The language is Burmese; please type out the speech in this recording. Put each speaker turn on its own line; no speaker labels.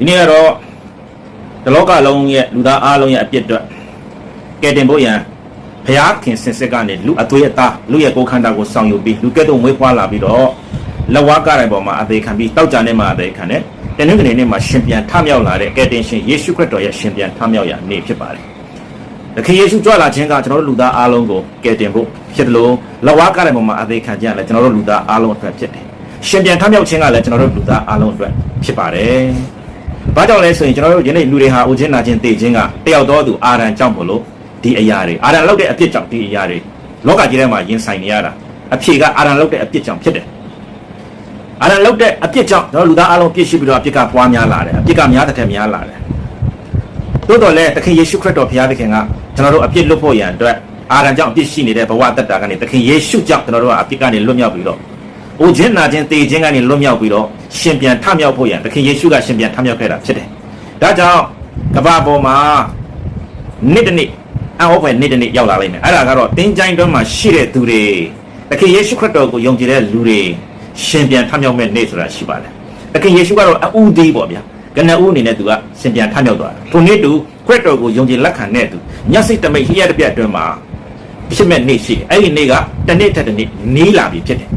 ဒီနေ့ကတော့တလောကလုံးရဲ့လူသားအားလုံးရဲ့အပြစ်အတွက်ကဲတင်ဖို့ရန်ဘုရားခင်စင်စစ်ကနေလူအသွေးအသားလူရဲ့ကိုယ်ခန္ဓာကိုဆောင်ယူပြီးလူကဲ့သို့မွေးဖွားလာပြီးတော့လက်ဝါးကားတဲ့ပေါ်မှာအသေးခံပြီးတောက်ကြနေမှာအသေးခံတယ်တနင်္ဂနွေနေ့မှာရှင်ပြန်ထမြောက်လာတဲ့ကဲတင်ရှင်ယေရှုခရစ်တော်ရဲ့ရှင်ပြန်ထမြောက်ရာနေ့ဖြစ်ပါတယ်။သခင်ယေရှုကြွလာခြင်းကကျွန်တော်တို့လူသားအားလုံးကိုကယ်တင်ဖို့ဖြစ်တယ်လို့လက်ဝါးကားတဲ့ပေါ်မှာအသေးခံခြင်းကလည်းကျွန်တော်တို့လူသားအားလုံးအတွက်ဖြစ်တယ်။ရှင်ပြန်ထမြောက်ခြင်းကလည်းကျွန်တော်တို့လူသားအားလုံးအတွက်ဖြစ်ပါတယ်။ ဘာကြောင့်လဲဆိုရင်ကျွန်တော်တို့ယနေ့လူတွေဟာအိုခြင်းနာခြင်းသိခြင်းကတယောက်တော့သူအာရန်ကြောင့်မလို့ဒီအရာတွေအာရန်လောက်တဲ့အပြစ်ကြောင့်ဒီအရာတွေလောကကြီးထဲမှာရင်ဆိုင်နေရတာအဖြေကအာရန်လောက်တဲ့အပြစ်ကြောင့်ဖြစ်တယ်အာရန်လောက်တဲ့အပြစ်ကြောင့်ကျွန်တော်လူသားအလုံးပြည့်ရှိပြီးတော့အပြစ်ကပွားများလာတယ်အပြစ်ကများတဲ့ထက်များလာတယ်တိုးတော်လဲသခင်ယေရှုခရစ်တော်ဘုရားသခင်ကကျွန်တော်တို့အပြစ်လွတ်ဖို့ရန်အတွက်အာရန်ကြောင့်အပြစ်ရှိနေတဲ့ဘဝတက်တာကနေသခင်ယေရှုကြောင့်ကျွန်တော်တို့ကအပြစ်ကနေလွတ်မြောက်ပြီးတော့။ အိုခြင်းနာခြင်းတေခြင်းကနေလွတ်မြောက်ပြီးတော့ရှင်ပြန်ထမြောက်ဖို့ရန်သခင်ယေရှုကရှင်ပြန်ထမြောက်ခဲ့တာဖြစ်တယ်။ဒါကြောင့်ကမ္ဘာပေါ်မှာနေ့တစ်နေ့အဟောဖွယ်နေ့တစ်နေ့ရောက်လာလိမ့်မယ်။အဲ့ဒါကတော့တင်းကြိုင်းတွင်းမှာရှိတဲ့သူတွေသခင်ယေရှုခရစ်တော်ကိုယုံကြည်တဲ့လူတွေရှင်ပြန်ထမြောက်မဲ့နေ့ဆိုတာရှိပါတယ်။သခင်ယေရှုကတော့အူသေးပေါ့ဗျာ။ကနဦးအနေနဲ့သူကရှင်ပြန်ထမြောက်သွားတာ။ထိုနေ့တူခရစ်တော်ကိုယုံကြည်လက်ခံတဲ့သူညစိတ်တမိတ်လျှက်တစ်ပြက်အတွင်းမှာဖြစ်မဲ့နေ့ရှိတယ်။အဲ့ဒီနေ့ကတစ်နေ့ထက်တစ်နေ့နီးလာပြီဖြစ်တယ်